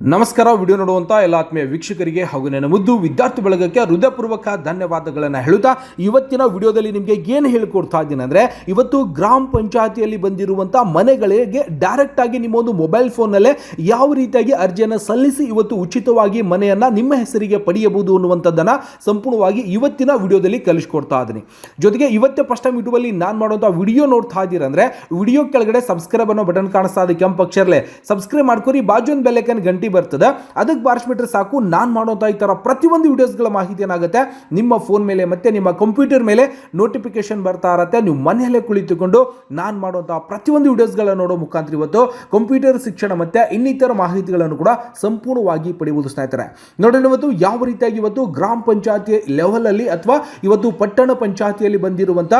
ನಮಸ್ಕಾರ, ವಿಡಿಯೋ ನೋಡುವಂಥ ಎಲ್ಲ ಆತ್ಮೀಯ ವೀಕ್ಷಕರಿಗೆ ಹಾಗೂ ನನ್ನ ಮುದ್ದು ವಿದ್ಯಾರ್ಥಿ ಬಳಗಕ್ಕೆ ಹೃದಯಪೂರ್ವಕ ಧನ್ಯವಾದಗಳನ್ನು ಹೇಳುತ್ತಾ, ಇವತ್ತಿನ ವಿಡಿಯೋದಲ್ಲಿ ನಿಮಗೆ ಏನು ಹೇಳಿಕೊಡ್ತಾ ಇದ್ದೀನಿ ಅಂದರೆ, ಇವತ್ತು ಗ್ರಾಮ ಪಂಚಾಯತಿಯಲ್ಲಿ ಬಂದಿರುವಂಥ ಮನೆಗಳಿಗೆ ಡೈರೆಕ್ಟ್ ಆಗಿ ನಿಮ್ಮ ಒಂದು ಮೊಬೈಲ್ ಫೋನ್ನಲ್ಲೇ ಯಾವ ರೀತಿಯಾಗಿ ಅರ್ಜಿಯನ್ನು ಸಲ್ಲಿಸಿ ಇವತ್ತು ಉಚಿತವಾಗಿ ಮನೆಯನ್ನು ನಿಮ್ಮ ಹೆಸರಿಗೆ ಪಡೆಯಬಹುದು ಅನ್ನುವಂಥದ್ದನ್ನು ಸಂಪೂರ್ಣವಾಗಿ ಇವತ್ತಿನ ವಿಡಿಯೋದಲ್ಲಿ ಕಲಿಸ್ಕೊಡ್ತಾ ಇದ್ದೀನಿ. ಜೊತೆಗೆ ಇವತ್ತೇ ಫಸ್ಟ್ ಟೈಮ್ ಯೂಟ್ಯೂಬಲ್ಲಿ ನಾನು ಮಾಡುವಂಥ ವಿಡಿಯೋ ನೋಡ್ತಾ ಇದ್ದೀರಂದರೆ ವಿಡಿಯೋ ಕೆಳಗಡೆ ಸಬ್ಸ್ಕ್ರೈಬ್ ಅನ್ನೋ ಬಟನ್ ಕಾಣಿಸ್ತಾ ಇದೆ ಕೆಂಪು ಅಕ್ಷರಲೆ ಸಬ್ಸ್ಕ್ರೈಬ್ ಮಾಡ್ಕೊರಿ ಬಾಜು ಒಂದು ಬೆಲೆಕನ್ ಗಂಟೆ ಬರ್ತದೆ. ಅದಕ್ಕೆ ಬಾರಿಸ್ಬಿಟ್ರೆ ಸಾಕು. ನಾನು ಮಾಡುವಂಥ ಈ ಥರ ಪ್ರತಿಯೊಂದು ವೀಡಿಯೋಸ್ಗಳ ಮಾಹಿತಿ ಏನಾಗುತ್ತೆ? ನಿಮ್ಮ ಫೋನ್ ಮೇಲೆ ಮತ್ತೆ ನಿಮ್ಮ ಕಂಪ್ಯೂಟರ್ ಮೇಲೆ ನೋಟಿಫಿಕೇಶನ್ ಬರ್ತಾ ಇರತ್ತೆ. ನೀವು ಮನೆಯಲ್ಲೇ ಕುಳಿತುಕೊಂಡು ನಾನು ಮಾಡುವಂಥ ಪ್ರತಿಯೊಂದು ವಿಡಿಯೋಸ್ಗಳ ನೋಡೋ ಮುಖಾಂತರ ಇವತ್ತು ಕಂಪ್ಯೂಟರ್ ಶಿಕ್ಷಣ ಮತ್ತೆ ಇನ್ನಿತರ ಮಾಹಿತಿಗಳನ್ನು ಕೂಡ ಸಂಪೂರ್ಣವಾಗಿ ಪಡೆಯುವುದು ಸ್ನೇಹಿತರೆ. ನೋಡಿ ಇವತ್ತು ಯಾವ ರೀತಿಯಾಗಿ ಇವತ್ತು ಗ್ರಾಮ ಪಂಚಾಯತಿ ಲೆವೆಲಲ್ಲಿ ಅಥವಾ ಇವತ್ತು ಪಟ್ಟಣ ಪಂಚಾಯತಿಯಲ್ಲಿ ಬಂದಿರುವಂಥ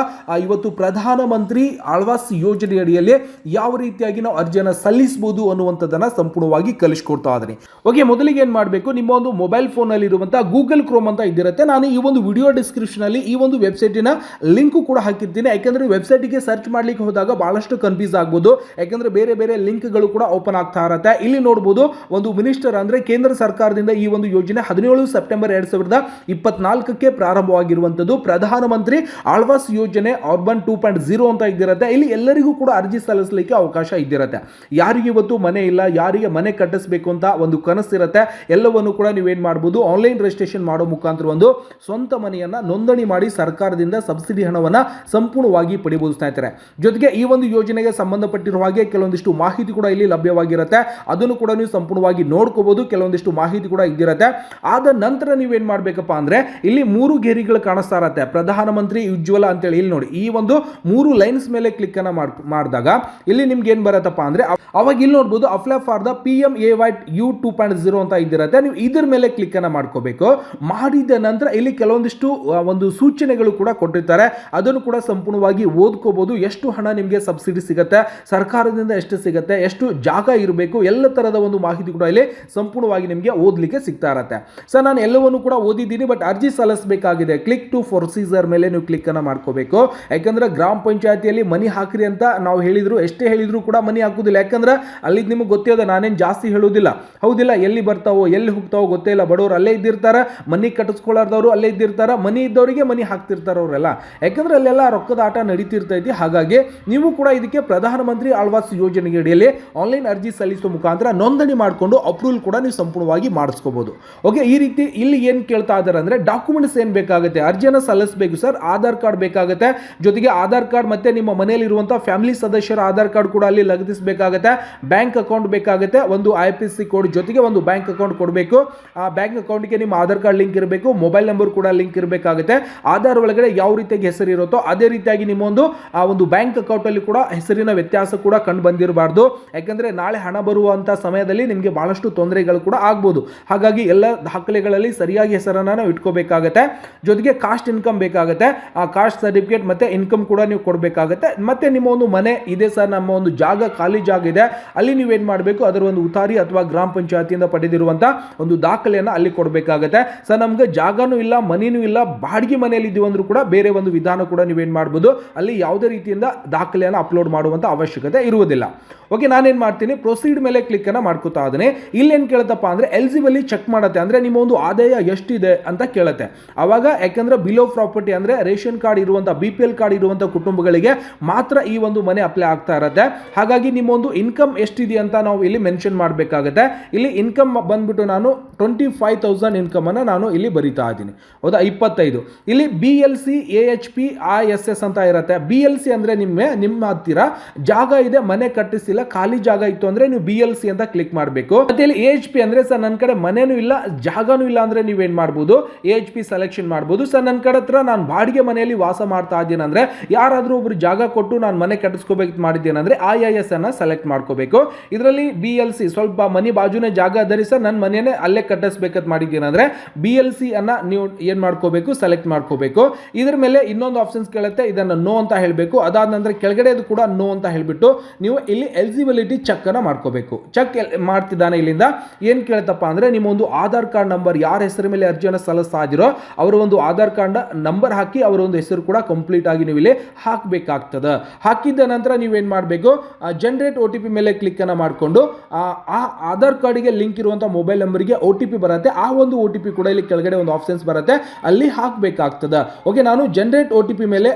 ಇವತ್ತು ಪ್ರಧಾನಮಂತ್ರಿ ಆಳ್ವಾಸ್ ಯೋಜನೆಯಡಿಯಲ್ಲಿ ಯಾವ ರೀತಿಯಾಗಿ ನಾವು ಅರ್ಜಿಯನ್ನು ಸಲ್ಲಿಸಬಹುದು ಅನ್ನುವಂಥದ್ದನ್ನು ಸಂಪೂರ್ಣವಾಗಿ ಕಲಿಸ್ಕೊಡ್ತಾ ಇದ್ದೀನಿ ಓಕೆ, ಮೊದಲಿಗೆ ಏನು ಮಾಡಬೇಕು? ನಿಮ್ಮ ಒಂದು ಮೊಬೈಲ್ ಫೋನಲ್ಲಿರುವಂಥ ಗೂಗಲ್ ಕ್ರೋಮ್ ಅಂತ ಇದ್ದಿರುತ್ತೆ. ನಾನು ಈ ಒಂದು ವಿಡಿಯೋ ಡಿಸ್ಕ್ರಿಪ್ಷನಲ್ಲಿ ಈ ಒಂದು ವೆಬ್ಸೈಟಿನ ಲಿಂಕ್ ಕೂಡ ಹಾಕಿರ್ತೀನಿ. ಯಾಕೆಂದರೆ ವೆಬ್ಸೈಟಿಗೆ ಸರ್ಚ್ ಮಾಡ್ಲಿಕ್ಕೆ ಹೋದಾಗ ಬಹಳಷ್ಟು ಕನ್ಫ್ಯೂಸ್ ಆಗ್ಬೋದು. ಯಾಕೆಂದರೆ ಬೇರೆ ಬೇರೆ ಲಿಂಕ್ಗಳು ಕೂಡ ಓಪನ್ ಆಗ್ತಾ ಇರುತ್ತೆ. ಇಲ್ಲಿ ನೋಡ್ಬೋದು, ಒಂದು ಮಿನಿಸ್ಟರ್ ಅಂದರೆ ಕೇಂದ್ರ ಸರ್ಕಾರದಿಂದ ಈ ಒಂದು ಯೋಜನೆ ಹದಿನೇಳು ಸೆಪ್ಟೆಂಬರ್ ಎರಡು ಸಾವಿರದ ಇಪ್ಪತ್ನಾಲ್ಕಕ್ಕೆ ಪ್ರಾರಂಭವಾಗಿರುವಂಥದ್ದು ಪ್ರಧಾನಮಂತ್ರಿ ಆಳ್ವಾಸ್ ಯೋಜನೆ ಅರ್ಬನ್ ಟೂ ಪಾಯಿಂಟ್ ಜೀರೋ ಅಂತ ಇದ್ದಿರುತ್ತೆ. ಇಲ್ಲಿ ಎಲ್ಲರಿಗೂ ಕೂಡ ಅರ್ಜಿ ಸಲ್ಲಿಸಲಿಕ್ಕೆ ಅವಕಾಶ ಇದ್ದಿರುತ್ತೆ. ಯಾರಿಗೆ ಇವತ್ತು ಮನೆ ಇಲ್ಲ, ಯಾರಿಗೆ ಮನೆ ಕಟ್ಟಿಸಬೇಕು ಅಂತ ಒಂದು ಕನಸಿರುತ್ತೆ ಎಲ್ಲವನ್ನು ಕೂಡ ನೀವೇನು ಮಾಡ್ಬೋದು ಆನ್ಲೈನ್ ರಿಜಿಸ್ಟ್ರೇಷನ್ ಮಾಡೋ ಮುಖಾಂತರ ಒಂದು ಸ್ವಂತ ಮನೆಯನ್ನು ನೋಂದಣಿ ಮಾಡಿ ಸರ್ಕಾರದಿಂದ ಸಬ್ಸಿಡಿ ಹಣವನ್ನು ಸಂಪೂರ್ಣವಾಗಿ ಪಡಿಬೋದು ಸ್ನೇಹಿತರೆ. ಜೊತೆಗೆ ಈ ಒಂದು ಯೋಜನೆಗೆ ಸಂಬಂಧಪಟ್ಟಿರುವ ಹಾಗೆ ಕೆಲವೊಂದಿಷ್ಟು ಮಾಹಿತಿ ಕೂಡ ಇಲ್ಲಿ ಲಭ್ಯವಾಗಿರುತ್ತೆ. ಅದನ್ನು ಕೂಡ ನೀವು ಸಂಪೂರ್ಣವಾಗಿ ನೋಡ್ಕೋಬಹುದು ಕೆಲವೊಂದಿಷ್ಟು ಮಾಹಿತಿ ಕೂಡ ಇದ್ದಿರುತ್ತೆ. ಆದ ನಂತರ ನೀವೇನು ಮಾಡಬೇಕಪ್ಪ ಅಂದರೆ, ಇಲ್ಲಿ ಮೂರು ಗೆರಿಗಳು ಕಾಣಿಸ್ತಾ ಇರತ್ತೆ. ಪ್ರಧಾನಮಂತ್ರಿ ಉಜ್ವಲ ಅಂತೇಳಿ ಇಲ್ಲಿ ನೋಡಿ, ಈ ಒಂದು ಮೂರು ಲೈನ್ಸ್ ಮೇಲೆ ಕ್ಲಿಕ್ ಅನ್ನ ಮಾಡಿದಾಗ ಇಲ್ಲಿ ನಿಮ್ಗೆ ಏನು ಬರತ್ತಪ್ಪ ಅಂದರೆ ಅವಾಗ ಇಲ್ಲಿ ನೋಡ್ಬೋದು apply for the P M A Y U two point zero ಅಂತ ಇದ್ದಿರುತ್ತೆ. ನೀವು ಇದ್ರ ಮೇಲೆ ಕ್ಲಿಕ್ ಅನ್ನ ಮಾಡ್ಕೋಬೇಕು. ಮಾಡಿದ ನಂತರ ಇಲ್ಲಿ ಕೆಲವೊಂದಿಷ್ಟು ಒಂದು ಸೂಚನೆಗಳು ಕೂಡ ಕೊಟ್ಟಿರ್ತಾರೆ. ಅದನ್ನು ಕೂಡ ಸಂಪೂರ್ಣವಾಗಿ ಓದ್ಕೋಬೋದು. ಎಷ್ಟು ಹಣ ನಿಮಗೆ ಸಬ್ಸಿಡಿ ಸಿಗುತ್ತೆ, ಸರ್ಕಾರದಿಂದ ಎಷ್ಟು ಸಿಗುತ್ತೆ, ಎಷ್ಟು ಜಾಗ ಇರಬೇಕು, ಎಲ್ಲ ಥರದ ಒಂದು ಮಾಹಿತಿ ಕೂಡ ಇಲ್ಲಿ ಸಂಪೂರ್ಣವಾಗಿ ನಿಮಗೆ ಓದಲಿಕ್ಕೆ ಸಿಗ್ತಾ ಇರತ್ತೆ. ಸರ್, ನಾನು ಎಲ್ಲವನ್ನು ಕೂಡ ಓದಿದ್ದೀನಿ, ಬಟ್ ಅರ್ಜಿ ಸಲ್ಲಿಸಬೇಕಾಗಿದೆ. ಕ್ಲಿಕ್ ಟು ಪ್ರೊಸೀಜರ್ ಮೇಲೆ ನೀವು ಕ್ಲಿಕ್ ಅನ್ನ ಮಾಡ್ಕೋಬೇಕು. ಯಾಕಂದ್ರೆ ಗ್ರಾಮ ಪಂಚಾಯತಿಯಲ್ಲಿ ಮನಿ ಹಾಕ್ರಿ ಅಂತ ನಾವು ಹೇಳಿದ್ರು, ಎಷ್ಟೇ ಹೇಳಿದ್ರು ಕೂಡ ಮನಿ ಹಾಕೋದಿಲ್ಲ. ಯಾಕಂದ್ರೆ ಅಲ್ಲಿ ನಿಮಗೆ ಗೊತ್ತೇ ಅದ ನಾನೇನು ಜಾಸ್ತಿ ಹೇಳುವುದಿಲ್ಲ. ಹೌದಿಲ್ಲ, ಎಲ್ಲಿ ಬರ್ತಾವೋ, ಎಲ್ಲಿ ಹೋಗ್ತಾವೋ ಗೊತ್ತೇ ಇಲ್ಲ. ಬಡವರು ಅಲ್ಲೇ ಇದ್ದಿರ್ತಾರೆ, ಮನಿ ಕಟ್ಟಿಸ್ಕೊಳ್ಳಾರ್ದವ್ರು ಅಲ್ಲೇ ಇದ್ದಿರ್ತಾರೆ, ಮನಿ ಇದ್ದವರಿಗೆ ಮನಿ ಹಾಕ್ತಿರ್ತಾರೆ ಅವರೆಲ್ಲ ಯಾಕಂದ್ರೆ ಅಲ್ಲೆಲ್ಲ ರೊಕ್ಕದ ಆಟ ನಡೀತಿರ್ತೈತಿ ಹಾಗಾಗಿ ನೀವು ಕೂಡ ಇದಕ್ಕೆ ಪ್ರಧಾನಮಂತ್ರಿ ಆಳ್ವಾಸ್ ಯೋಜನೆಗೆ ಅಡಿಯಲ್ಲಿ ಆನ್ಲೈನ್ ಅರ್ಜಿ ಸಲ್ಲಿಸುವ ಮುಖಾಂತರ ನೋಂದಣಿ ಮಾಡಿಕೊಂಡು ಅಪ್ರೂವಲ್ ಕೂಡ ನೀವು ಸಂಪೂರ್ಣವಾಗಿ ಮಾಡಿಸ್ಕೋಬಹುದು ಓಕೆ, ಈ ರೀತಿ ಇಲ್ಲಿ ಏನು ಕೇಳ್ತಾ ಇದ್ದಾರೆ ಅಂದ್ರೆ ಡಾಕ್ಯುಮೆಂಟ್ಸ್ ಏನು ಬೇಕಾಗುತ್ತೆ? ಅರ್ಜಿಯನ್ನು ಸಲ್ಲಿಸಬೇಕು ಸರ್, ಆಧಾರ್ ಕಾರ್ಡ್ ಬೇಕಾಗುತ್ತೆ. ಜೊತೆಗೆ ಆಧಾರ್ ಕಾರ್ಡ್ ಮತ್ತೆ ನಿಮ್ಮ ಮನೆಯಲ್ಲಿರುವಂಥ ಫ್ಯಾಮಿಲಿ ಸದಸ್ಯರ ಆಧಾರ್ ಕಾರ್ಡ್ ಕೂಡ ಅಲ್ಲಿ ಲಗತ್ತಿಸಬೇಕಾಗುತ್ತೆ. ಬ್ಯಾಂಕ್ ಅಕೌಂಟ್ ಬೇಕಾಗುತ್ತೆ. ಒಂದು ಐ ಪಿ ಸಿ ಜೊತೆಗೆ ಒಂದು ಬ್ಯಾಂಕ್ ಅಕೌಂಟ್ ಕೊಡಬೇಕು. ಆ ಬ್ಯಾಂಕ್ ಅಕೌಂಟ್ಗೆ ನಿಮ್ಮ ಆಧಾರ್ ಕಾರ್ಡ್ ಲಿಂಕ್ ಇರಬೇಕು ಮೊಬೈಲ್ ನಂಬರ್ ಕೂಡ ಲಿಂಕ್ ಇರಬೇಕಾಗುತ್ತೆ. ಆಧಾರ್ ಒಳಗಡೆ ಯಾವ ರೀತಿಯಾಗಿ ಹೆಸರು ಇರುತ್ತೋ ಅದೇ ರೀತಿಯಾಗಿ ನಿಮ್ಮ ಒಂದು ಆ ಒಂದು ಬ್ಯಾಂಕ್ ಅಕೌಂಟಲ್ಲಿ ಕೂಡ ಹೆಸರಿನ ವ್ಯತ್ಯಾಸ ಕೂಡ ಕಂಡು ಬಂದಿರಬಾರ್ದು. ಯಾಕೆಂದರೆ ನಾಳೆ ಹಣ ಬರುವಂಥ ಸಮಯದಲ್ಲಿ ನಿಮಗೆ ಬಹಳಷ್ಟು ತೊಂದರೆಗಳು ಕೂಡ ಆಗ್ಬೋದು. ಹಾಗಾಗಿ ಎಲ್ಲ ದಾಖಲೆಗಳಲ್ಲಿ ಸರಿಯಾಗಿ ಹೆಸರನ್ನು ನಾವು ಇಟ್ಕೋಬೇಕಾಗತ್ತೆ. ಜೊತೆಗೆ ಕಾಸ್ಟ್ ಇನ್ಕಮ್ ಬೇಕಾಗುತ್ತೆ. ಆ ಕಾಸ್ಟ್ ಸರ್ಟಿಫಿಕೇಟ್ ಮತ್ತು ಇನ್ಕಮ್ ಕೂಡ ನೀವು ಕೊಡಬೇಕಾಗತ್ತೆ. ಮತ್ತು ನಿಮ್ಮ ಒಂದು ಮನೆ ಇದೆ ಸರ್, ನಮ್ಮ ಒಂದು ಜಾಗ ಖಾಲಿ ಜಾಗ ಇದೆ. ಅಲ್ಲಿ ನೀವೇನು ಮಾಡಬೇಕು? ಅದರ ಒಂದು ಉತಾರಿ ಅಥವಾ ಗ್ರಾಮ ಪಂಚಾಯತಿಯಿಂದ ಪಡೆದಿರುವಂಥ ಒಂದು ದಾಖಲೆಯನ್ನು ಅಲ್ಲಿ ಕೊಡಬೇಕಾಗತ್ತೆ. ಸರ್ ನಮಗೆ ಜಾಗನೂ ಇಲ್ಲ ಮನೆಯೂ ಇಲ್ಲ, ಬಾಡಿಗೆ ಮನೆಯಲ್ಲಿ ಇದೀವಿ ಅಂದ್ರೂ ಕೂಡ ಬೇರೆ ಒಂದು ವಿಧಾನ ಕೂಡ ನೀವೇನು ಮಾಡ್ಬೋದು, ಅಲ್ಲಿ ಯಾವುದೇ ರೀತಿಯಿಂದ ದಾಖಲೆಯನ್ನು ಅಪ್ಲೋಡ್ ಮಾಡುವಂಥ ಅವಶ್ಯಕತೆ ಇರುವುದಿಲ್ಲ. ಓಕೆ ನಾನೇನು ಮಾಡ್ತೀನಿ ಪ್ರೊಸೀಡ್ ಮೇಲೆ ಕ್ಲಿಕ್ಕನ್ನು ಮಾಡ್ಕೋತಾ ಇದ್ದೀನಿ. ಇಲ್ಲೇನು ಕೇಳುತ್ತಪ್ಪ ಅಂದರೆ ಎಲ್ಜಿಬಲಿ ಚೆಕ್ ಮಾಡುತ್ತೆ. ಅಂದರೆ ನಿಮ್ಮ ಒಂದು ಆದಾಯ ಎಷ್ಟಿದೆ ಅಂತ ಕೇಳುತ್ತೆ. ಆವಾಗ ಯಾಕೆಂದರೆ ಬಿಲೋ ಪ್ರಾಪರ್ಟಿ ಅಂದರೆ ರೇಷನ್ ಕಾರ್ಡ್ ಇರುವಂಥ ಬಿ ಪಿ ಎಲ್ ಕಾರ್ಡ್ ಇರುವಂಥ ಕುಟುಂಬಗಳಿಗೆ ಮಾತ್ರ ಈ ಒಂದು ಮನೆ ಅಪ್ಲೈ ಆಗ್ತಾ ಇರುತ್ತೆ. ಹಾಗಾಗಿ ನಿಮ್ಮ ಒಂದು ಇನ್ಕಮ್ ಎಷ್ಟಿದೆ ಅಂತ ನಾವು ಇಲ್ಲಿ ಮೆನ್ಷನ್ ಮಾಡಬೇಕಾಗುತ್ತೆ. ಇಲ್ಲಿ ಇನ್ಕಮ್ ಬಂದ್ಬಿಟ್ಟು ನಾನು ಟ್ವೆಂಟಿ ಫೈವ್ ತೌಸಂಡ್ ಇನ್ಕಮನ್ನು ನಾನು ಇಲ್ಲಿ ಬರಿತಾ ಇದ್ದೀನಿ. ಹೌದಾ? ಇಪ್ಪತ್ತೈದು. ಇಲ್ಲಿ B L C A H P I S S ಅಂತ ಇರುತ್ತೆ. ಬಿ ಎಲ್ ಸಿ ಅಂದರೆ ನಿಮ್ಮ ನಿಮ್ಮ ಹತ್ತಿರ ಜಾಗ ಇದೆ, ಮನೆ ಕಟ್ಟಿಸಿಲ್ಲ, ಖಾಲಿ ಜಾಗ ಇತ್ತು ಅಂದರೆ ನೀವು ಬಿ ಎಲ್ ಸಿ ಅಂತ ಕ್ಲಿಕ್ ಮಾಡಬೇಕು. ಮತ್ತೆ ಇಲ್ಲಿ ಎ ಎಚ್ ಪಿ ಅಂದರೆ, ಸರ್ ನನ್ನ ಕಡೆ ಮನೇನೂ ಇಲ್ಲ, ಜಾಗನೂ ಇಲ್ಲ ಅಂದರೆ ನೀವೇನು ಮಾಡ್ಬೋದು? ಎ ಎಚ್ ಪಿ ಸೆಲೆಕ್ಷನ್ ಮಾಡ್ಬೋದು. ಸರ್ ನನ್ನ ಕಡೆ ಹತ್ರ ನಾನು ಬಾಡಿಗೆ ಮನೆಯಲ್ಲಿ ವಾಸ ಮಾಡ್ತಾ ಇದ್ದೀನಿ ಅಂದರೆ, ಯಾರಾದರೂ ಒಬ್ರು ಜಾಗ ಕೊಟ್ಟು ನಾನು ಮನೆ ಕಟ್ಟಿಸ್ಕೋಬೇಕು ಮಾಡಿದ್ದೇನೆ ಅಂದರೆ ಐ ಐ ಎಸ್ ಅನ್ನು ಸೆಲೆಕ್ಟ್ ಮಾಡ್ಕೋಬೇಕು. ಇದರಲ್ಲಿ ಬಿ ಎಲ್ ಸಿ ಸ್ವಲ್ಪ ಮನೆ ಬಾಜುನೇ ಜಾಗ ಅದರಿ ಸರ್ ನನ್ನ ಮನೆಯೇ ಅಲ್ಲೇ ಕಟ್ಟಿಸ್ಬೇಕಂತ ಮಾಡಿದ್ದೀನಿ. ಅಂದರೆ ಬಿ ಎಲ್ ಸಿ ಅನ್ನ ನೀವು ಏನು ಮಾಡ್ಕೋಬೇಕು ಸೆಲೆಕ್ಟ್ ಮಾಡ್ಕೋಬೇಕು. ಇದ್ರ ಮೇಲೆ ಇನ್ನೊಂದು ಆಪ್ಷನ್ಸ್ ಕೇಳುತ್ತೆ, ಇದನ್ನು ನೋ ಅಂತ ಹೇಳಬೇಕು. ಅದಾದ ನಂತರ ಕೆಳಗಡೆ ಅದು ಕೂಡ ನೋ ಅಂತ ಹೇಳಿಬಿಟ್ಟು ನೀವು ಇಲ್ಲಿ ಎಲಿಜಿಬಿಲಿಟಿ ಚೆಕ್ ಅನ್ನ ಮಾಡ್ಕೋಬೇಕು. ಚೆಕ್ ಮಾಡ್ತಿದ್ದಾನೆ ಇಲ್ಲಿಂದ. ಏನು ಕೇಳುತ್ತಪ್ಪ ಅಂದರೆ ನಿಮ್ಮ ಒಂದು ಆಧಾರ್ ಕಾರ್ಡ್ ನಂಬರ್ ಯಾರ ಹೆಸರು ಮೇಲೆ ಅರ್ಜಿಯನ್ನು ಸಲ್ಲಿಸ್ತಾ ಅವರ ಒಂದು ಆಧಾರ್ ಕಾರ್ಡ್ ನಂಬರ್ ಹಾಕಿ ಅವರ ಒಂದು ಹೆಸರು ಕೂಡ ಕಂಪ್ಲೀಟ್ ಆಗಿ ನೀವು ಇಲ್ಲಿ ಹಾಕಬೇಕಾಗ್ತದೆ. ಹಾಕಿದ ನಂತರ ನೀವೇನು ಮಾಡಬೇಕು ಜನರೇಟ್ ಒ ಟಿ ಪಿ ಮೇಲೆ ಕ್ಲಿಕ್ ಅನ್ನು ಮಾಡಿಕೊಂಡು ಆ ಆಧಾರ್ ಆಧಾರ್ ಕಾರ್ಡಿಗೆ ಲಿಂಕ್ ಇರುವಂಥ ಮೊಬೈಲ್ ನಂಬರ್ಗೆ ಒ ಟಿ ಪಿ ಬರುತ್ತೆ. ಆ ಒಂದು ಒ ಟಿ ಪಿ ಕೂಡ ಇಲ್ಲಿ ಕೆಳಗಡೆ ಒಂದು ಆಪ್ಷನ್ಸ್ ಬರುತ್ತೆ. ಅಲ್ಲಿ ಹಾಕಬೇಕಾಗ್ತದೆ. ಓಕೆ ನಾನು ಜನರೇಟ್ ಒ ಟಿ ಪಿ ಮೇಲೆ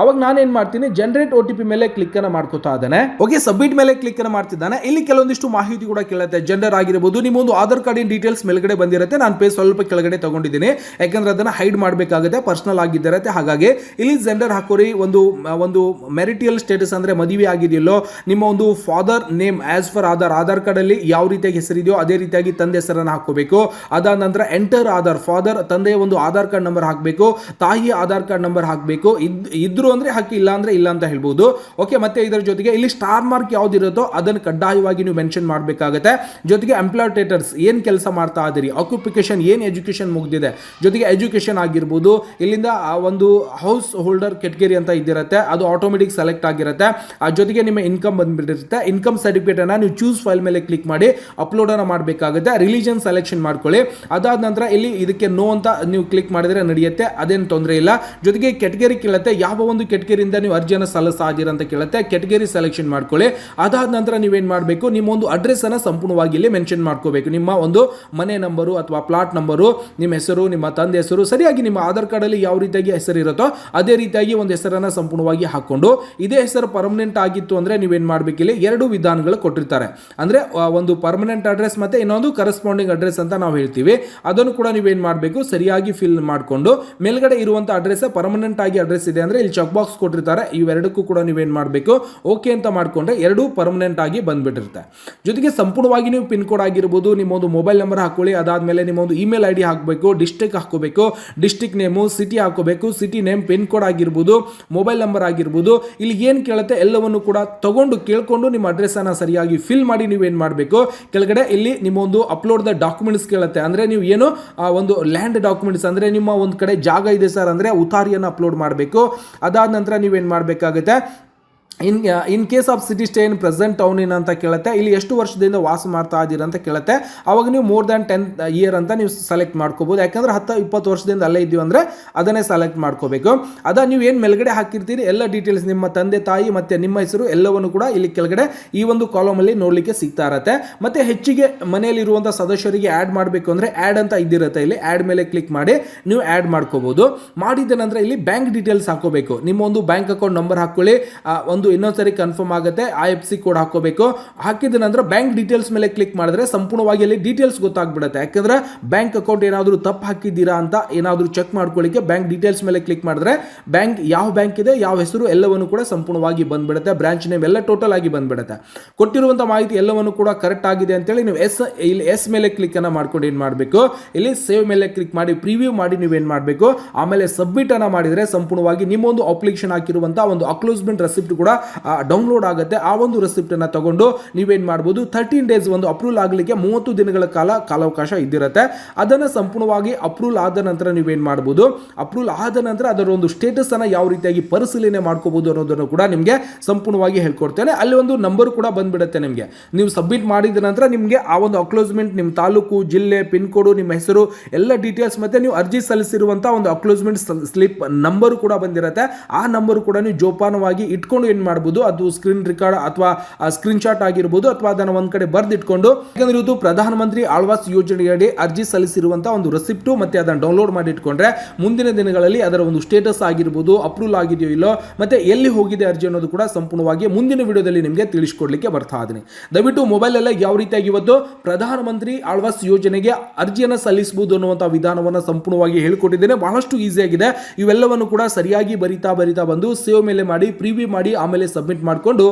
ಅವಾಗ ನಾನೇನು ಮಾಡ್ತೀನಿ? ಜನರೇಟ್ ಒ ಟಿ ಪಿ ಮೇಲೆ ಕ್ಲಿಕ್ ಅನ್ನ ಮಾಡ್ಕೋತಾ ಇದ್ದಾನೆ. ಓಕೆ ಸಬ್ಮಿಟ್ ಮೇಲೆ ಕ್ಲಿಕ್ ಅನ್ನ ಮಾಡ್ತಿದ್ದಾನೆ. ಇಲ್ಲಿ ಕೆಲವೊಂದಿಷ್ಟು ಮಾಹಿತಿ ಕೂಡ ಕೇಳುತ್ತೆ. ಜೆಂಡರ್ ಆಗಿರ್ಬೋದು ನಿಮ್ಮ ಒಂದು ಆಧಾರ್ ಕಾರ್ಡಿನ ಡೀಟೇಲ್ಸ್ ಮೇಲ್ಗಡೆ ಬಂದಿರುತ್ತೆ. ನಾನು ಪೇ ಸ್ವಲ್ಪ ಕೆಳಗಡೆ ತಗೊಂಡಿದ್ದೀನಿ. ಯಾಕಂದ್ರೆ ಅದನ್ನ ಹೈಡ್ ಮಾಡಬೇಕಾಗುತ್ತೆ ಪರ್ಸನಲ್ ಆಗಿದ್ದಿರುತ್ತೆ. ಹಾಗಾಗಿ ಇಲ್ಲಿ ಜೆಂಡರ್ ಹಾಕೋರಿ, ಒಂದು ಒಂದು ಮೆರಿಟಿಯಲ್ ಸ್ಟೇಟಸ್ ಅಂದ್ರೆ ಮದುವೆ ಆಗಿದೆಯಲ್ಲೋ, ನಿಮ್ಮ ಒಂದು father name as per Aadhaar Aadhaar card ಅಲ್ಲಿ ಯಾವ ರೀತಿಯಾಗಿ ಹೆಸರಿದೆಯೋ ಅದೇ ರೀತಿಯಾಗಿ ತಂದೆ ಹೆಸರನ್ನು ಹಾಕೋಬೇಕು ಅದಾದ ನಂತರ ಎಂಟರ್ ಆಧಾರ್ ಫಾದರ್ ತಂದೆಯ ಒಂದು ಆಧಾರ್ ಕಾರ್ಡ್ ನಂಬರ್ ಹಾಕಬೇಕು, ತಾಯಿಯ ಆಧಾರ್ ಕಾರ್ಡ್ ನಂಬರ್ ಹಾಕಬೇಕು. ಇದ್, ಇದ್ರು ಅಂದ್ರೆ ಹಾಕಿ ಇಲ್ಲ ಅಂದ್ರೆ ಇಲ್ಲ ಅಂತ ಹೇಳ್ಬೋದು. ಓಕೆ ಮತ್ತೆ ಇದರ ಜೊತೆಗೆ ಇಲ್ಲಿ ಸ್ಟಾರ್ ಮಾರ್ಕ್ ಯಾವ್ದಿರುತ್ತೋ ಅದನ್ನು ಕಡ್ಡಾಯವಾಗಿ ನೀವು ಮೆನ್ಷನ್ ಮಾಡಬೇಕಾಗುತ್ತೆ. ಜೊತೆಗೆ ಎಂಪ್ಲಾಯ್ಟೇಟರ್ಸ್ ಏನು ಕೆಲಸ ಮಾಡ್ತಾ ಇದ್ದೀರಿ? ಆಕ್ಯುಪಿಕೇಶನ್ ಏನು ಎಜುಕೇಶನ್ ಮುಗ್ದಿದೆ? ಜೊತೆಗೆ ಎಜುಕೇಶನ್ ಆಗಿರ್ಬೋದು, ಇಲ್ಲಿಂದ ಆ ಒಂದು ಹೌಸ್ ಹೋಲ್ಡರ್ ಕೆಟಗರಿ ಅಂತ ಇದ್ದಿರುತ್ತೆ, ಅದು ಆಟೋಮೆಟಿಕ್ ಸೆಲೆಕ್ಟ್ ಆಗಿರುತ್ತೆ. ಆ ಜೊತೆಗೆ ನಿಮ್ಮ ಇನ್ಕಮ್ ಬಂದ್ಬಿಟ್ಟಿರುತ್ತೆ. ಇನ್ಕಮ್ ಸರ್ಟಿಫಿಕೇಟ್ ಅನ್ನ ನೀವು ಚೂಸ್ ಫೈಲ್ ಮೇಲೆ ಕ್ಲಿಕ್ ಮಾಡಿ ಅಪ್ಲೋಡ್ ಅನ್ನ ಮಾಡಬೇಕಾಗುತ್ತೆ. ರಿಲಿಜನ್ ಸೆಲೆಕ್ಷನ್ ಮಾಡ್ಕೊಳ್ಳಿ. ಅದಾದ ನಂತರ ಇಲ್ಲಿ ಇದಕ್ಕೆ ನೋ ಅಂತ ನೀವು ಕ್ಲಿಕ್ ಮಾಡಿದ್ರೆ ನಡೆಯುತ್ತೆ. ಅದೇನು ತೊಂದರೆ ಇಲ್ಲ. ಜೊತೆಗೆ ಕೆಟಗರಿ ಕೇಳುತ್ತೆ, ಯಾವ ಒಂದು ಕೆಟಗರಿಯಿಂದ ನೀವು ಅರ್ಜಿಯನ್ನು ಸಲ್ಲಿಸ್ತಾ ಅಂತ ಕೇಳುತ್ತೆ. ಕೆಟಗರಿ ಸೆಲೆಕ್ಷನ್ ಮಾಡ್ಕೊಳ್ಳಿ. ಅದಾದ ನಂತರ ನೀವೇನು ಮಾಡಬೇಕು? ನಿಮ್ಮ ಒಂದು ಅಡ್ರೆಸ್ ಅನ್ನ ಸಂಪೂರ್ಣವಾಗಿ ಇಲ್ಲಿ ಮೆನ್ಷನ್ ಮಾಡ್ಕೋಬೇಕು. ನಿಮ್ಮ ಒಂದು ಮನೆ ನಂಬರು ಅಥವಾ ಪ್ಲಾಟ್ ನಂಬರು ನಿಮ್ಮ ಹೆಸರು, ನಿಮ್ಮ ತಂದೆ ಹೆಸರು, ಸರಿಯಾಗಿ ನಿಮ್ಮ ಆಧಾರ್ ಕಾರ್ಡಲ್ಲಿ ಯಾವ ರೀತಿಯಾಗಿ ಹೆಸರು ಇರುತ್ತೋ ಅದೇ ರೀತಿಯಾಗಿ ಒಂದು ಹೆಸರನ್ನ ಸಂಪೂರ್ಣವಾಗಿ ಹಾಕೊಂಡು ಇದೇ ಹೆಸರು ಪರ್ಮನೆಂಟ್ ಆಗಿತ್ತು ಅಂದ್ರೆ ನೀವೇನು ಮಾಡಬೇಕು? ಇಲ್ಲಿ ಎರಡು ವಿಧಾನಗಳು ಕೊಟ್ಟಿರ್ತಾರೆ. ಅಂದ್ರೆ ಒಂದು ಪರ್ಮನೆಂಟ್ ಅಡ್ರೆಸ್ ಮತ್ತೆ ಇನ್ನೊಂದು ಕರೆಸ್ಪಾಂಡಿಂಗ್ ಅಡ್ರೆಸ್ ಅಂತ ನಾವು ಹೇಳ್ತೀವಿ. ಅದನ್ನು ಕೂಡ ನೀವೇನು ಮಾಡಬೇಕು? ಸರಿಯಾಗಿ ಫಿಲ್ ಮಾಡಿಕೊಂಡು, ಮೇಲ್ಗಡೆ ಇರುವಂಥ ಅಡ್ರೆಸ್ ಪರ್ಮನೆಂಟ್ ಆಗಿ ಅಡ್ರೆಸ್ ಇದೆ ಅಂದ್ರೆ ಇಲ್ಲಿ ಚೆಕ್ ಬಾಕ್ಸ್ ಕೊಟ್ಟಿರ್ತಾರೆ. ಇವೆರಡಕ್ಕೂ ಕೂಡ ನೀವೇನು ಮಾಡಬೇಕು? ಓಕೆ ಅಂತ ಮಾಡಿಕೊಂಡ್ರೆ ಎರಡೂ ಪರ್ಮನೆಂಟ್ ಆಗಿ ಬಂದುಬಿಟ್ಟಿರುತ್ತೆ. ಜೊತೆಗೆ ಸಂಪೂರ್ಣವಾಗಿ ನೀವು ಪಿನ್ ಕೋಡ್ ಆಗಿರ್ಬೋದು ನಿಮ್ಮ ಒಂದು ಮೊಬೈಲ್ ನಂಬರ್ ಹಾಕೊಳ್ಳಿ, ಅದಾದಮೇಲೆ ನಿಮ್ಮ ಒಂದು ಇಮೇಲ್ ಐ ಡಿ ಹಾಕಬೇಕು ಡಿಸ್ಟಿಕ್ ಹಾಕೋಬೇಕು ಡಿಸ್ಟಿಕ್ ನೇಮು ಸಿಟಿ ಹಾಕೋಬೇಕು ಸಿಟಿ ನೇಮ್ ಪಿನ್ ಕೋಡ್ ಆಗಿರ್ಬೋದು ಮೊಬೈಲ್ ನಂಬರ್ ಆಗಿರ್ಬೋದು, ಇಲ್ಲಿ ಏನು ಕೇಳುತ್ತೆ ಎಲ್ಲವನ್ನು ಕೂಡ ತಗೊಂಡು ಕೇಳಿಕೊಂಡು ನಿಮ್ಮ ಅಡ್ರೆಸ್ಸನ್ನು ಸರಿಯಾಗಿ ಫಿಲ್ ಮಾಡಿ ನೀವೇನು ಮಾಡಬೇಕು? ಕೆಳಗಡೆ ಇಲ್ಲಿ ನಿಮ್ಮ ಒಂದು ಅಪ್ಲೋಡ್ ದ ಡಾಕ್ಯುಮೆಂಟ್ಸ್ ಕೇಳುತ್ತೆ. ಅಂದರೆ ನೀವು ಏನು? ಒಂದು ಲ್ಯಾಂಡ್ ಡಾಕ್ಯುಮೆಂಟ್ಸ್ ಅಂದರೆ ನಿಮ್ಮ ಒಂದು ಕಡೆ ಜಾಗ ಇದೆ ಸರ್, ಅಂದರೆ ಉತಾರಿಯನ್ನು ಅಪ್ಲೋಡ್ ಮಾಡಬೇಕು. ಅದಾದ ನಂತರ ನೀವೇನು ಮಾಡಬೇಕಾಗುತ್ತೆ? In in case of city stay in present town in ಅಂತ ಕೇಳುತ್ತೆ ಇಲ್ಲಿ ಎಷ್ಟು ವರ್ಷದಿಂದ ವಾಸ ಮಾಡ್ತಾ ಇದ್ದೀರಾ ಅಂತ ಕೇಳುತ್ತೆ. ಅವಾಗ ನೀವು ಮೋರ್ ದ್ಯಾನ್ ಟೆನ್ ಇಯರ್ ಅಂತ ನೀವು ಸೆಲೆಕ್ಟ್ ಮಾಡ್ಕೋಬೋದು. ಯಾಕಂದ್ರೆ ಹತ್ತು ಇಪ್ಪತ್ತು ವರ್ಷದಿಂದ ಅಲ್ಲೇ ಇದ್ದೀವಿ ಅಂದರೆ ಅದನ್ನೇ ಸೆಲೆಕ್ಟ್ ಮಾಡ್ಕೋಬೇಕು. ಅದ ನೀವು ಏನು ಮೇಲ್ಗಡೆ ಹಾಕಿರ್ತೀರಿ ಎಲ್ಲ ಡೀಟೇಲ್ಸ್ ನಿಮ್ಮ ತಂದೆ ತಾಯಿ ಮತ್ತು ನಿಮ್ಮ ಹೆಸರು ಎಲ್ಲವನ್ನು ಕೂಡ ಇಲ್ಲಿ ಕೆಳಗಡೆ ಈ ಒಂದು ಕಾಲಮಲ್ಲಿ ನೋಡಲಿಕ್ಕೆ ಸಿಗ್ತಾ ಇರತ್ತೆ. ಮತ್ತು ಹೆಚ್ಚಿಗೆ ಮನೆಯಲ್ಲಿರುವಂಥ ಸದಸ್ಯರಿಗೆ ಆ್ಯಡ್ ಮಾಡಬೇಕು ಅಂದರೆ ಆ್ಯಡ್ ಅಂತ ಇದ್ದಿರುತ್ತೆ ಇಲ್ಲಿ. ಆ್ಯಡ್ ಮೇಲೆ ಕ್ಲಿಕ್ ಮಾಡಿ ನೀವು ಆ್ಯಡ್ ಮಾಡ್ಕೋಬೋದು. ಮಾಡಿದ ನಂತರ ಇಲ್ಲಿ ಬ್ಯಾಂಕ್ ಡೀಟೇಲ್ಸ್ ಹಾಕೋಬೇಕು. ನಿಮ್ಮ ಒಂದು ಬ್ಯಾಂಕ್ ಅಕೌಂಟ್ ನಂಬರ್ ಹಾಕೊಳ್ಳಿ. ಆ, ಒಂದು ಇನ್ನೊಂದ್ಸರಿ ಕನ್ಫರ್ಮ್ ಆಗುತ್ತೆ. ಆ ಎಫ್ ಸಿ ಕೋಡ್ ಹಾಕೋಬೇಕು ಹಾಕಿದ ನಂತರ ಬ್ಯಾಂಕ್ ಡೀಟೇಲ್ಸ್ ಮೇಲೆ ಕ್ಲಿಕ್ ಮಾಡಿದ್ರೆ ಸಂಪೂರ್ಣವಾಗಿ ಅಲ್ಲಿ ಡೀಟೇಲ್ಸ್ ಗೊತ್ತಾಗ್ಬಿಡುತ್ತೆ. ಯಾಕಂದ್ರೆ ಬ್ಯಾಂಕ್ ಅಕೌಂಟ್ ಏನಾದರೂ ತಪ್ಪು ಹಾಕಿದ್ದೀರಾ ಅಂತ ಏನಾದರೂ ಚೆಕ್ ಮಾಡ್ಕೊಳ್ಳಿಕ್ಕೆ ಬ್ಯಾಂಕ್ ಡೀಟೇಲ್ಸ್ ಮೇಲೆ ಕ್ಲಿಕ್ ಮಾಡಿದ್ರೆ ಬ್ಯಾಂಕ್ ಯಾವ ಬ್ಯಾಂಕ್ ಇದೆ, ಯಾವ ಹೆಸರು ಎಲ್ಲವನ್ನು ಕೂಡ ಸಂಪೂರ್ಣವಾಗಿ ಬಂದ್ಬಿಡುತ್ತೆ. ಬ್ರಾಂಚ್ ನೇಮ್ ಎಲ್ಲ ಟೋಟಲ್ ಆಗಿ ಬಂದ್ಬಿಡುತ್ತೆ. ಕೊಟ್ಟಿರುವಂಥ ಮಾಹಿತಿ ಎಲ್ಲವನ್ನು ಕೂಡ ಕರೆಕ್ಟ್ ಆಗಿದೆ ಅಂತೇಳಿ ನೀವು ಎಸ್ ಇಲ್ಲಿ ಎಸ್ ಮೇಲೆ ಕ್ಲಿಕ್ ಅನ್ನ ಮಾಡ್ಕೊಂಡು ಏನು ಮಾಡಬೇಕು? ಇಲ್ಲಿ ಸೇವ್ ಮೇಲೆ ಕ್ಲಿಕ್ ಮಾಡಿ ಪ್ರಿವ್ಯೂ ಮಾಡಿ ನೀವೇನು ಮಾಡಬೇಕು? ಆಮೇಲೆ ಸಬ್ಮಿಟ್ ಅನ್ನ ಮಾಡಿದ್ರೆ ಸಂಪೂರ್ಣವಾಗಿ ನಿಮ್ಮ ಒಂದು ಅಪ್ಲಿಕೇಶನ್ ಹಾಕಿರುವಂಥ ಒಂದು ಅಕ್ಲೋಸ್ಮೆಂಟ್ ರೆಸಿಪ್ಟ್ ಕೂಡ ಡೌನ್ಲೋಡ್ ಆಗುತ್ತೆ. ಆ ಒಂದು ರೆಸಿಪ್ಟ್ ಅನ್ನ ತಗೊಂಡು ನೀವೇನು ಮಾಡ್ಬೋದು ತರ್ಟೀನ್ ಡೇಸ್ ಒಂದು ಅಪ್ರೂವಲ್ ಆಗಲಿಕ್ಕೆ ಮೂವತ್ತು ದಿನಗಳ ಕಾಲ ಕಾಲಾವಕಾಶ ಇದ್ದಿರುತ್ತೆ. ಅದನ್ನು ಸಂಪೂರ್ಣವಾಗಿ ಅಪ್ರೂವಲ್ ಆದ ನಂತರ ನೀವೇನು ಮಾಡ್ಬೋದು ಅಪ್ರೂವಲ್ ಆದ ನಂತರ ಅದರ ಒಂದು ಸ್ಟೇಟಸ್ ಅನ್ನ ಯಾವ ರೀತಿಯಾಗಿ ಪರಿಶೀಲನೆ ಮಾಡ್ಕೋಬಹುದು ಅನ್ನೋದನ್ನು ಕೂಡ ನಿಮಗೆ ಸಂಪೂರ್ಣವಾಗಿ ಹೇಳ್ಕೊಡ್ತೇನೆ. ಅಲ್ಲಿ ಒಂದು ನಂಬರ್ ಕೂಡ ಬಂದ್ಬಿಡುತ್ತೆ ನಿಮಗೆ. ನೀವು ಸಬ್ಮಿಟ್ ಮಾಡಿದ ನಂತರ ನಿಮಗೆ ಆ ಒಂದು ಅಕ್ಲೋಸ್ಮೆಂಟ್ ನಿಮ್ಮ ತಾಲೂಕು, ಜಿಲ್ಲೆ ಪಿನ್ ಕೋಡು ನಿಮ್ಮ ಹೆಸರು, ಎಲ್ಲ ಡೀಟೇಲ್ಸ್ ಮತ್ತೆ ನೀವು ಅರ್ಜಿ ಸಲ್ಲಿಸಿರುವಂತಹ ಒಂದು ಅಕ್ಲೋಸ್ಮೆಂಟ್ ಸ್ಲಿಪ್ ನಂಬರ್ ಕೂಡ ಬಂದಿರುತ್ತೆ. ಆ ನಂಬರ್ ಕೂಡ ನೀವು ಜೋಪಾನವಾಗಿ ಇಟ್ಕೊಂಡು ಏನು ಮಾಡ್ಬೋದು, ಅದು ಸ್ಕ್ರೀನ್ ರೆಕಾರ್ಡ್ ಅಥವಾ ಸ್ಕ್ರೀನ್ ಶಾಟ್ ಆಗಿರ್ಬೋದು ಅಥವಾ ಅದನ್ನು ಒಂದ್ ಕಡೆ ಬರೆದಿಟ್ಕೊಂಡು. ಯಾಕಂದ್ರೆ ಇವತ್ತು ಪ್ರಧಾನಮಂತ್ರಿ ಆಳ್ವಾಸ್ ಯೋಜನೆಯಡಿ ಅರ್ಜಿ ಸಲ್ಲಿಸಿರುವಂತಹ ಒಂದು ರೆಸಿಪ್ಟು ಮತ್ತೆ ಅದನ್ನು ಡೌನ್ಲೋಡ್ ಮಾಡಿ ಇಟ್ಕೊಂಡ್ರೆ ಮುಂದಿನ ದಿನಗಳಲ್ಲಿ ಅದರ ಒಂದು ಸ್ಟೇಟಸ್ ಆಗಿರ್ಬೋದು ಅಪ್ರೂವಲ್ ಆಗಿದೆಯೋ ಇಲ್ಲೋ, ಮತ್ತೆ ಎಲ್ಲಿ ಹೋಗಿದೆ ಅರ್ಜಿ ಅನ್ನೋದು ಕೂಡ ಸಂಪೂರ್ಣವಾಗಿ ಮುಂದಿನ ವಿಡಿಯೋದಲ್ಲಿ ನಿಮಗೆ ತಿಳಿಸ್ಕೊಡ್ಲಿಕ್ಕೆ ಬರ್ತಾ ಇದೀನಿ. ದಯವಿಟ್ಟು ಮೊಬೈಲ್ ಎಲ್ಲ ಯಾವ ರೀತಿಯಾಗಿ ಇವತ್ತು ಪ್ರಧಾನಮಂತ್ರಿ ಆಳ್ವಾಸ್ ಯೋಜನೆಗೆ ಅರ್ಜಿಯನ್ನು ಸಲ್ಲಿಸಬಹುದು ಅನ್ನುವಂಥ ವಿಧಾನವನ್ನು ಸಂಪೂರ್ಣವಾಗಿ ಹೇಳಿಕೊಟ್ಟಿದ್ದೇನೆ. ಬಹಳಷ್ಟು ಈಸಿಯಾಗಿದೆ ಇವೆಲ್ಲವನ್ನು ಕೂಡ ಸರಿಯಾಗಿ ಬರಿತಾ ಬರಿತಾ ಬಂದು, ಸೇವ್ ಮೇಲೆ ಮಾಡಿ ಪ್ರಿವ್ಯೂ ಮಾಡಿ, ಆಮೇಲೆ ಸಬ್ಮಿಟ್ ಮಾಡಿಕೊಂಡು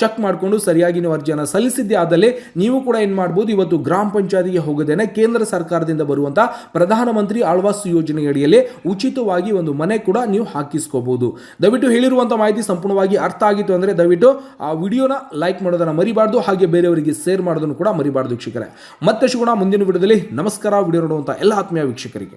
ಚೆಕ್ ಮಾಡಿಕೊಂಡು ಸರಿಯಾಗಿ ನೀವು ಅರ್ಜಿಯನ್ನು ಸಲ್ಲಿಸಿದ್ದೆ ಆದಲ್ಲಿ ನೀವು ಕೂಡ ಏನು ಮಾಡ್ಬೋದು, ಇವತ್ತು ಗ್ರಾಮ ಪಂಚಾಯತಿಗೆ ಹೋಗದೇನೆ ಕೇಂದ್ರ ಸರ್ಕಾರದಿಂದ ಬರುವಂಥ ಪ್ರಧಾನಮಂತ್ರಿ ಆಳ್ವಾಸ್ ಯೋಜನೆ ಅಡಿಯಲ್ಲಿ ಉಚಿತವಾಗಿ ಒಂದು ಮನೆ ಕೂಡ ನೀವು ಹಾಕಿಸ್ಕೋಬಹುದು ದಯವಿಟ್ಟು ಹೇಳಿರುವಂಥ ಮಾಹಿತಿ ಸಂಪೂರ್ಣವಾಗಿ ಅರ್ಥ ಆಗಿತ್ತು ಅಂದರೆ ದಯವಿಟ್ಟು ಆ ವಿಡಿಯೋನ ಲೈಕ್ ಮಾಡೋದನ್ನು ಮರಿಬಾರ್ದು, ಹಾಗೆ ಬೇರೆಯವರಿಗೆ ಶೇರ್ ಮಾಡೋದನ್ನು ಕೂಡ ಮರಿಬಾರ್ದು ವೀಕ್ಷಕರೇ. ಮತ್ತಷ್ಟು ಕೂಡ ಮುಂದಿನ ವಿಡಿಯೋದಲ್ಲಿ ನಮಸ್ಕಾರ, ವಿಡಿಯೋ ನೋಡುವಂಥ ಎಲ್ಲ ಆತ್ಮೀಯ ವೀಕ್ಷಕರಿಗೆ.